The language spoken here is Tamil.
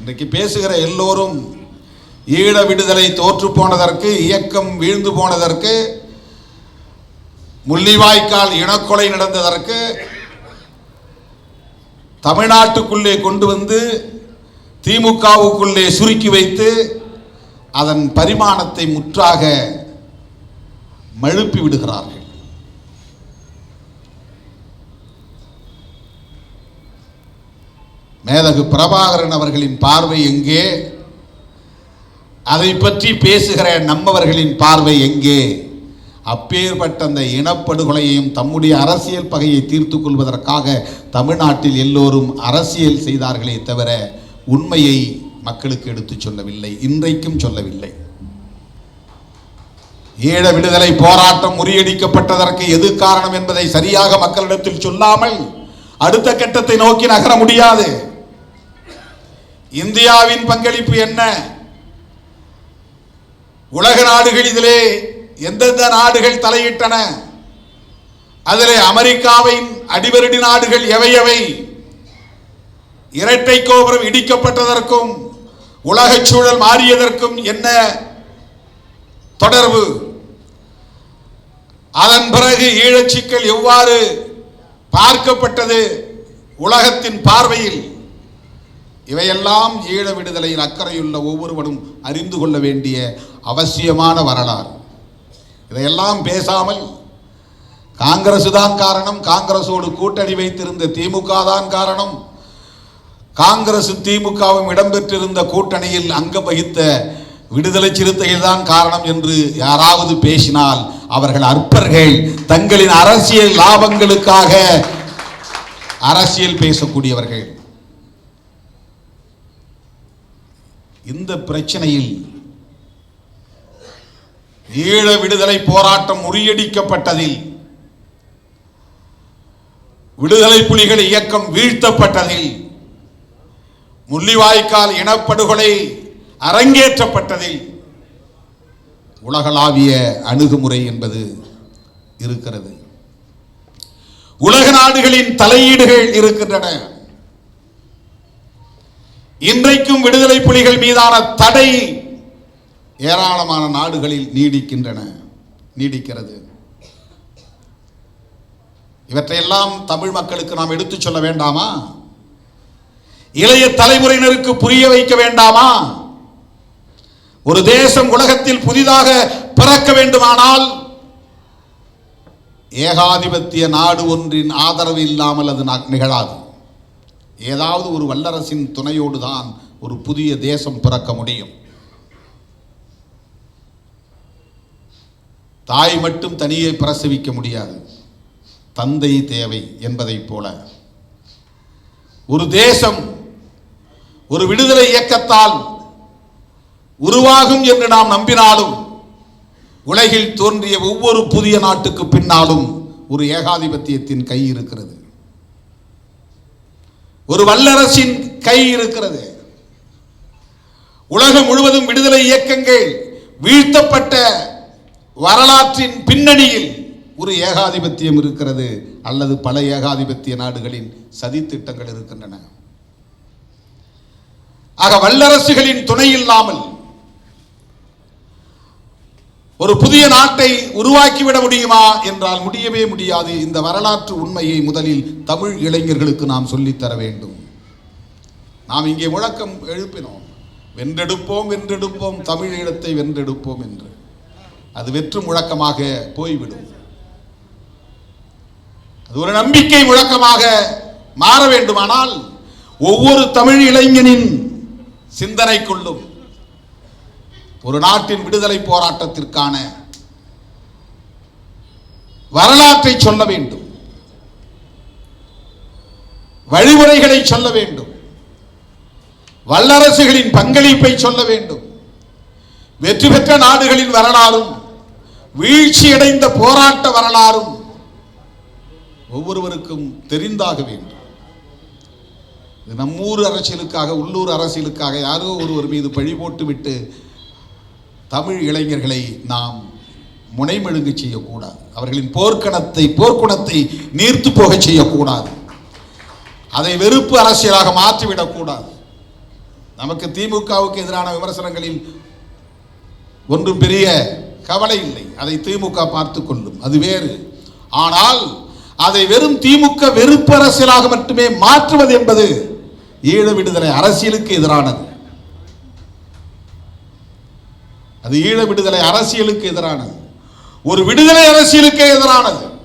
இன்றைக்கு பேசுகிற எல்லோரும் ஈழ விடுதலை தோற்று போனதற்கு இயக்கம் வீழ்ந்து போனதற்கு முள்ளிவாய்க்கால் இனக்கொலை நடந்ததற்கு தமிழ்நாட்டுக்குள்ளே கொண்டு வந்து திமுகவுக்குள்ளே சுருக்கி வைத்து அதன் பரிமாணத்தை முற்றாக மழுப்பி விடுகிறார்கள். மேதகு பிரபாகரன் அவர்களின் பார்வை எங்கே? அதை பற்றி பேசுகிற நம்மவர்களின் பார்வை எங்கே? அப்பேற்பட்ட அந்த இனப்படுகொலையையும் தம்முடைய அரசியல் பகையை தீர்த்து கொள்வதற்காக தமிழ்நாட்டில் எல்லோரும் அரசியல் செய்தார்களே தவிர உண்மையை மக்களுக்கு எடுத்துச் சொல்லவில்லை இன்றைக்கும் சொல்லவில்லை. ஈழ விடுதலை போராட்டம் முறியடிக்கப்பட்டதற்கு எது காரணம் என்பதை சரியாக மக்களிடத்தில் சொல்லாமல் அடுத்த கட்டத்தை நோக்கி நகர முடியாது. இந்தியாவின் பங்களிப்பு என்ன? உலக நாடுகள் இதிலே எந்தெந்த நாடுகள் தலையிட்டன? அதிலே அமெரிக்காவின் அடிவருடி நாடுகள் எவை எவை? இரட்டை கோபுரம் இடிக்கப்பட்டதற்கும் உலகச் சூழல் மாறியதற்கும் என்ன தொடர்பு? அதன் பிறகு ஈழச்சிக்கல் எவ்வாறு பார்க்கப்பட்டது உலகத்தின் பார்வையில்? இவையெல்லாம் ஈழ விடுதலையின் அக்கறையுள்ள ஒவ்வொருவனும் அறிந்து கொள்ள வேண்டிய அவசியமான வரலாறு. இதையெல்லாம் பேசாமல் காங்கிரசு தான் காரணம். காங்கிரசோடு கூட்டணி வைத்திருந்த திமுக தான் காரணம். காங்கிரசு திமுகவும் இடம்பெற்றிருந்த கூட்டணியில் அங்கம் வகித்த விடுதலை சிறுத்தைகள் தான் காரணம் என்று யாராவது பேசினால் அவர்கள் அற்பர்கள். தங்களின் அரசியல் லாபங்களுக்காக அரசியல் பேசக்கூடியவர்கள். இந்த பிரச்சனையில் ஈழ விடுதலை போராட்டம் முறியடிக்கப்பட்டதில் விடுதலை புலிகள் இயக்கம் வீழ்த்தப்பட்டதில் முள்ளிவாய்க்கால் இனப்படுகொலை அரங்கேற்றப்பட்டதில் உலகளாவிய அணுகுமுறை என்பது இருக்கிறது. உலக நாடுகளின் தலையீடுகள் இருக்கின்றன. இன்றைக்கும் விடுதலை புலிகள் மீதான தடை ஏராளமான நாடுகளில் நீடிக்கின்றன நீடிக்கிறது. இவற்றையெல்லாம் தமிழ் மக்களுக்கு நாம் எடுத்துச் சொல்ல வேண்டாமா? இளைய தலைமுறையினருக்கு புரிய வைக்க வேண்டாமா? ஒரு தேசம் உலகத்தில் புதிதாக பிறக்க வேண்டுமானால் ஏகாதிபத்திய நாடு ஒன்றின் ஆதரவு இல்லாமல் அது நிகழாது. ஏதாவது ஒரு வல்லரசின் துணையோடு தான் ஒரு புதிய தேசம் பிறக்க முடியும். தாய் மட்டும் தனியே பிரசவிக்க முடியாது. தந்தை தேவை என்பதைப் போல. ஒரு தேசம் ஒரு விடுதலை இயக்கத்தால் உருவாகும் என்று நாம் நம்பினாலும் உலகில் தோன்றிய ஒவ்வொரு புதிய நாட்டுக்கு பின்னாலும் ஒரு ஏகாதிபத்தியத்தின் கை இருக்கிறது. ஒரு வல்லரசின் கை இருக்கிறது. உலகம் முழுவதும் விடுதலை இயக்கங்கள் வீழ்த்தப்பட்ட வரலாற்றின் பின்னணியில் ஒரு ஏகாதிபத்தியம் இருக்கிறது அல்லது பல ஏகாதிபத்திய நாடுகளின் சதித்திட்டங்கள் இருக்கின்றன. ஆக வல்லரசுகளின் துணை இல்லாமல் ஒரு புதிய நாட்டை உருவாக்கிவிட முடியுமா என்றால் முடியவே முடியாது. இந்த வரலாற்று உண்மையை முதலில் தமிழ் இளைஞர்களுக்கு நாம் சொல்லித்தர வேண்டும். நாம் இங்கே முழக்கம் எழுப்பினோம். வென்றெடுப்போம் வென்றெடுப்போம் தமிழீழத்தை வென்றெடுப்போம் என்று. அது வெற்று முழக்கமாக போய்விடும். அது ஒரு நம்பிக்கை முழக்கமாக மாற வேண்டுமானால் ஒவ்வொரு தமிழ் இளைஞனின் சிந்தனைக்குள்ளும் ஒரு நாட்டின் விடுதலை போராட்டத்திற்கான வரலாற்றை சொல்ல வேண்டும். வழிமுறைகளை சொல்ல வேண்டும். வல்லரசுகளின் பங்களிப்பை சொல்ல வேண்டும். வெற்றி பெற்ற நாடுகளின் வரலாறும் வீழ்ச்சியடைந்த போராட்ட வரலாறும் ஒவ்வொருவருக்கும் தெரிந்தாக வேண்டும். இது நம்மூர் அரசியலுக்காக உள்ளூர் அரசியலுக்காக யாரோ ஒருவர் மீது பழி போட்டுவிட்டு தமிழ் இளைஞர்களை நாம் முனைமெழுங்கு செய்யக்கூடாது. அவர்களின் போர்க்கணத்தை போர்க்குணத்தை நீர்த்து போக செய்யக்கூடாது. அதை வெறுப்பு அரசியலாக மாற்றிவிடக்கூடாது. நமக்கு திமுகவுக்கு எதிரான விமர்சனங்களில் ஒன்றும் பெரிய கவலை இல்லை. அதை திமுக பார்த்து கொள்ளும். அது வேறு. ஆனால் அதை வெறும் திமுக வெறுப்பு அரசியலாக மட்டுமே மாற்றுவது என்பது ஈழ விடுதலை அரசியலுக்கு எதிரானது. அது ஈழ விடுதலை அரசியலுக்கு எதிரானது. ஒரு விடுதலை அரசியலுக்கு எதிரானது.